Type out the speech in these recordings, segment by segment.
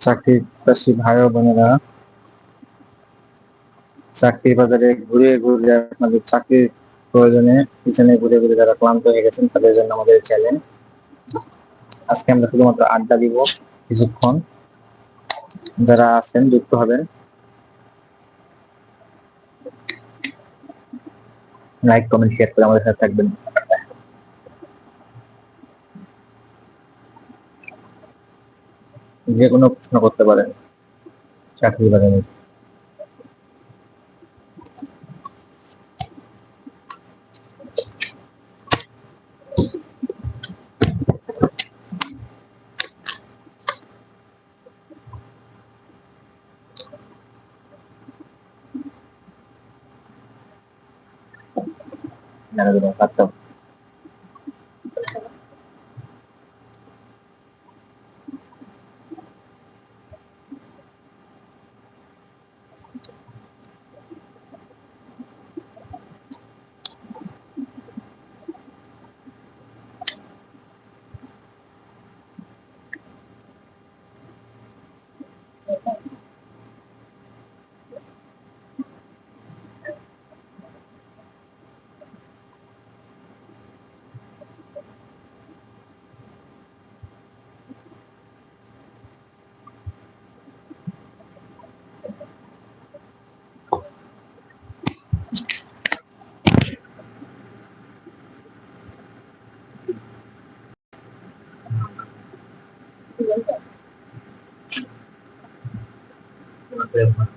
চাকরি প্রত্যাশী ভাই বোনেরা বাজারে ঘুরে ঘুরে আপনাদের চাকরির প্রয়োজনে পিছনে ঘুরে ঘুরে যারা ক্লান্ত হয়ে গেছেন, তাদের জন্য আমাদের চ্যালেঞ্জ আজকে আমরা শুধুমাত্র আড্ডা দিব কিছুক্ষণ। যারা আছেন, যুক্ত হবেন। লাইক কমেন্ট শেয়ার করে আমাদের সাথে থাকবেন। যে কোনো প্রশ্ন করতে পারেন। চাকরি বাজারে জানা Brahman.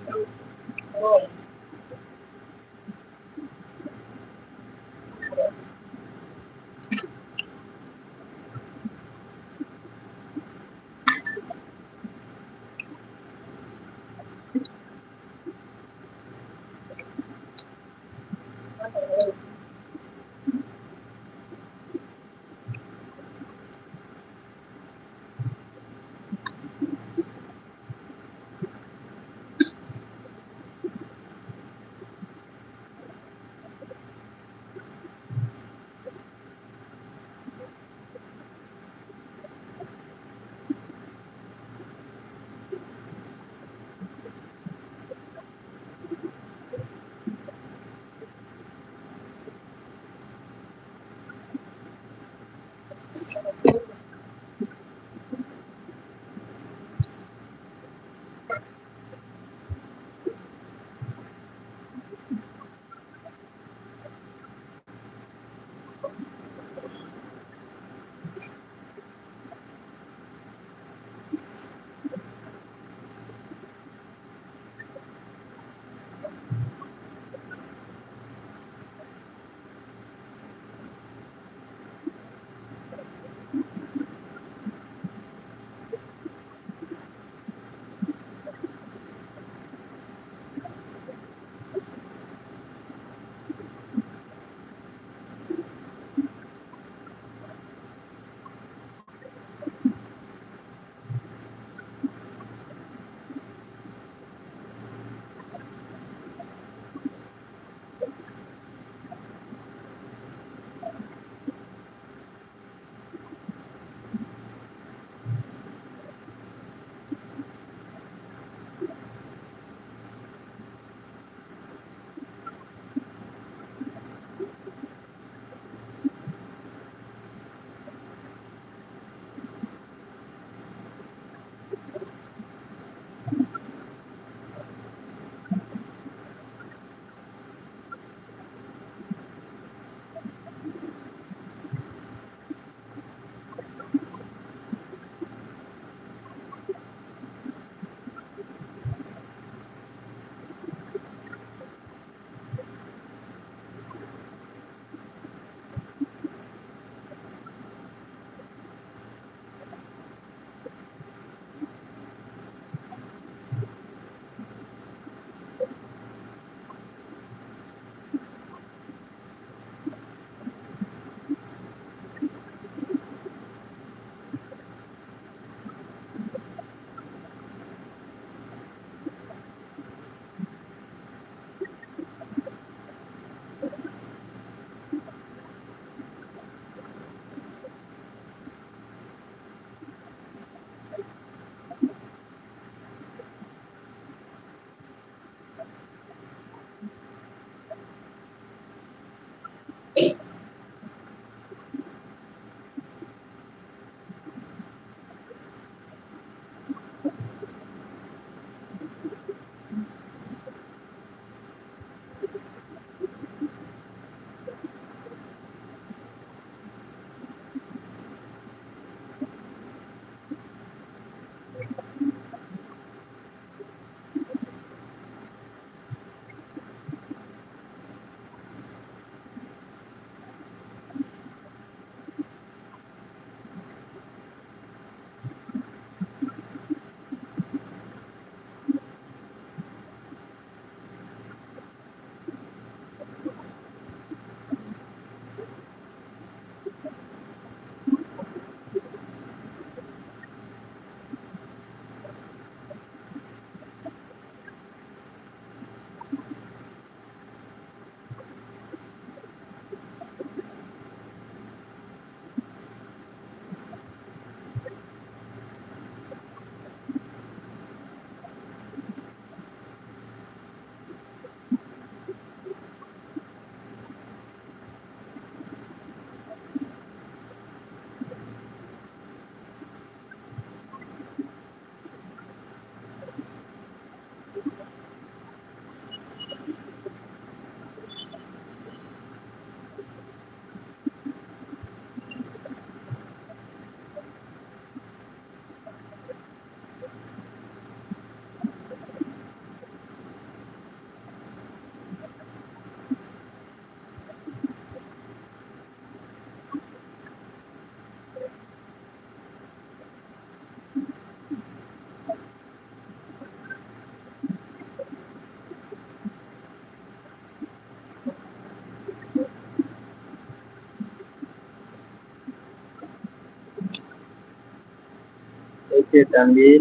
দেবেন কাটতাম কে তানভীর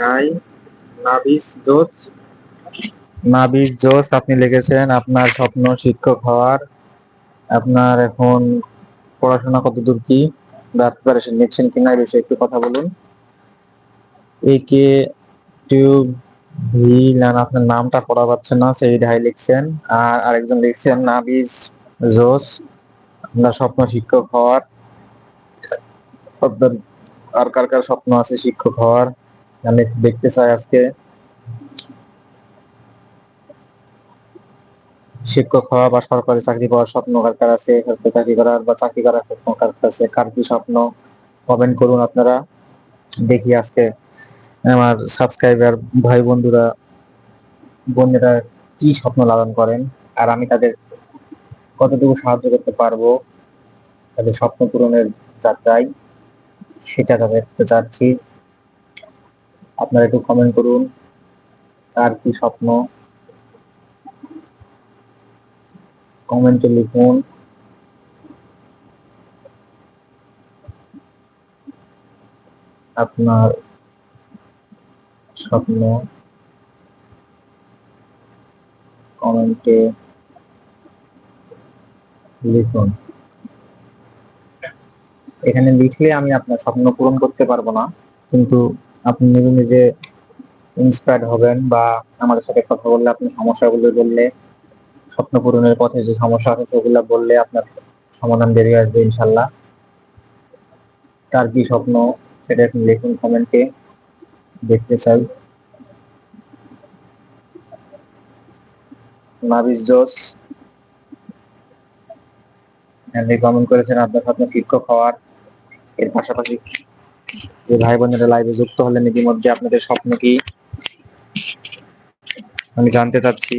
হাই নাবিস জোস। নাবিস জোস, আপনি লিখেছেন, আপনার স্বপ্ন শিক্ষক হওয়ার, আপনার এখন পড়াশোনা কত দূর কি বা প্রিপারেশন নিচ্ছেন কিনা এই একটু কথা বলুন। একে টিউব ভিলান আপনার নামটা পড়া পাচ্ছে না, সেই হাই লিখছেন। আর আরেকজন লিখছেন, নাবিস জোস, আপনার স্বপ্ন শিক্ষক হওয়ার আর কার কার স্বপ্ন আছে শিক্ষক হওয়ার? আমি দেখতে চাই আজকে। শিক্ষক হওয়া বা সরকারি চাকরি পাওয়ার স্বপ্ন কার কার আছে? চাকরি করার বা চাকরি করার স্বপ্ন কার আছে? কার কি স্বপ্ন? কমেন্ট করুন আপনারা। দেখি আজকে আমার সাবস্ক্রাইবার ভাই বন্ধুরা, বোনেরা কি স্বপ্ন লালন করেন? আর আমি তাদের কতটুকু সাহায্য করতে পারব? তাদের স্বপ্ন পূরণের যাত্রায়। সেটা তাদের চাচ্ছি আপনারা একটু কমেন্ট করুন, তার কি স্বপ্ন? কমেন্টে লিখুন। আপনার স্বপ্ন। কমেন্টে লিখুন। এখানে লিখলে আমি আপনার স্বপ্ন পূরণ করতে পারব না। কিন্তু আপনি নিজে নিজে ইন্সপায়ার্ড হবেন বা আমাদের সাথে কথা বললে, আপনি সমস্যাগুলো বললে, স্বপ্ন পূরণের পথে যে সমস্যা আছে সেগুলো বললে আপনার সমাধান বেরিয়ে আসবে ইনশাল্লাহ। কার কি স্বপ্ন সেটা আপনি লিখুন কমেন্টে দেখতে চাই। নাবিস জোস। কমেন্ট করেছেন, আপনার স্বপ্ন শিক্ষক হওয়ার এর পাশাপাশি যে ভাই বোনেরা লাইভে যুক্ত হলেন ইতিমধ্যে আপনাদের স্বপ্ন কি? আমি জানতে চাচ্ছি,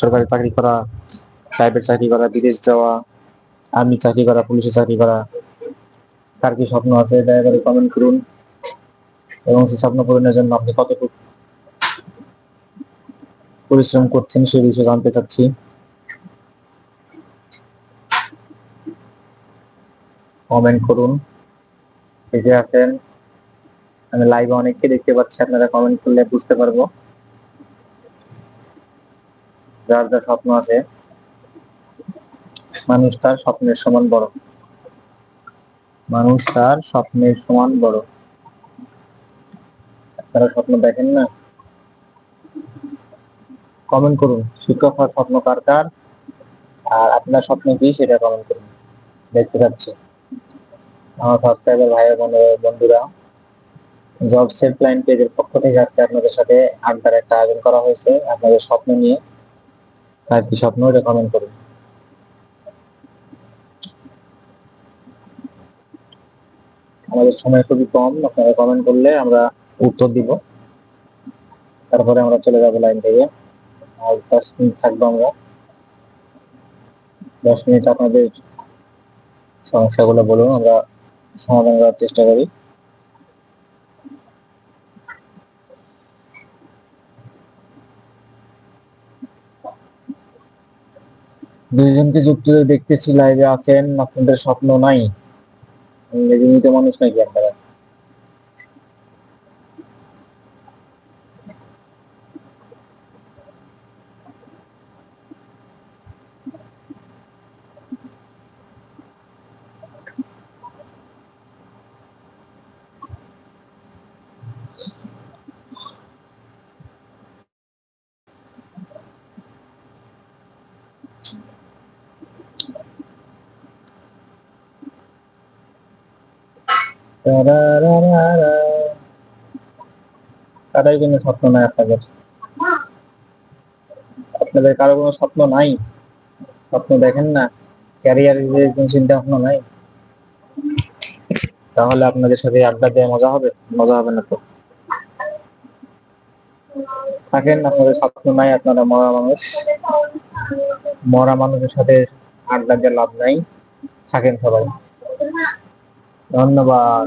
সরকারি চাকরি করা প্রাইভেট চাকরি করা, বিদেশ যাওয়া আর্মি চাকরি করা পুলিশে চাকরি করা, কার কি স্বপ্ন আছে দয়া করে কমেন্ট করুন। এবং সেই স্বপ্ন পূরণের জন্য আপনি কতটুকু পরিশ্রম করছেন সে বিষয়ে জানতে চাচ্ছি। কমেন্ট করুন। এই আছেন, আমি লাইভে অনেককে দেখতে পাচ্ছি, আপনারা কমেন্ট করলে বুঝতে পারব। যার যা স্বপ্ন আছে, মানুষ তার স্বপ্নের সমান বড়। মানুষ তার স্বপ্নের সমান বড়। আপনারা স্বপ্ন দেখেন না? কমেন্ট করুন, শিক্ষক হওয়ার স্বপ্ন কার কার? আর আপনার স্বপ্ন কি, সেটা কমেন্ট করুন। দেখতে পাচ্ছি। আমার সাবস্ক্রাইবার ভাই বন্ধুরা জব সেট লাইন পেজের পক্ষ থেকে আজকে আপনাদের সাথে আড্ডার একটা আয়োজন করা হয়েছে আপনাদের স্বপ্ন নিয়ে। আর কি স্বপ্ন এটা কমেন্ট করুন। আমাদের সময় খুবই কম, আপনারা কমেন্ট করলে আমরা উত্তর দিব। তারপরে আমরা চলে যাব লাইন থেকে। আর দশ মিনিট থাকব আমরা। দশ মিনিট আপনাদের সমস্যাগুলো বলুন, আমরা সমাধান করার চেষ্টা করি। দুজনকে যুক্ত দেখতেছি লাইভে আছেন, আপনাদের স্বপ্ন নাই। নিয়মিত মানুষ নাকি আপনারা? কারোই কোনো স্বপ্ন নাই আপনাদের। আপনাদের কারও কোনো স্বপ্ন নাই? স্বপ্ন দেখেন না? ক্যারিয়ারের যে কোনো চিন্তা ভাবনা নাই? তাহলে আপনাদের সাথে আড্ডা দেওয়া মজা হবে? মজা হবে না তো? থাকেন, আপনাদের স্বপ্ন নাই, আপনারা মরা মানুষ। মরা মানুষের সাথে আড্ডা দিয়ে লাভ নাই থাকেন সবাই। ধন্যবাদ।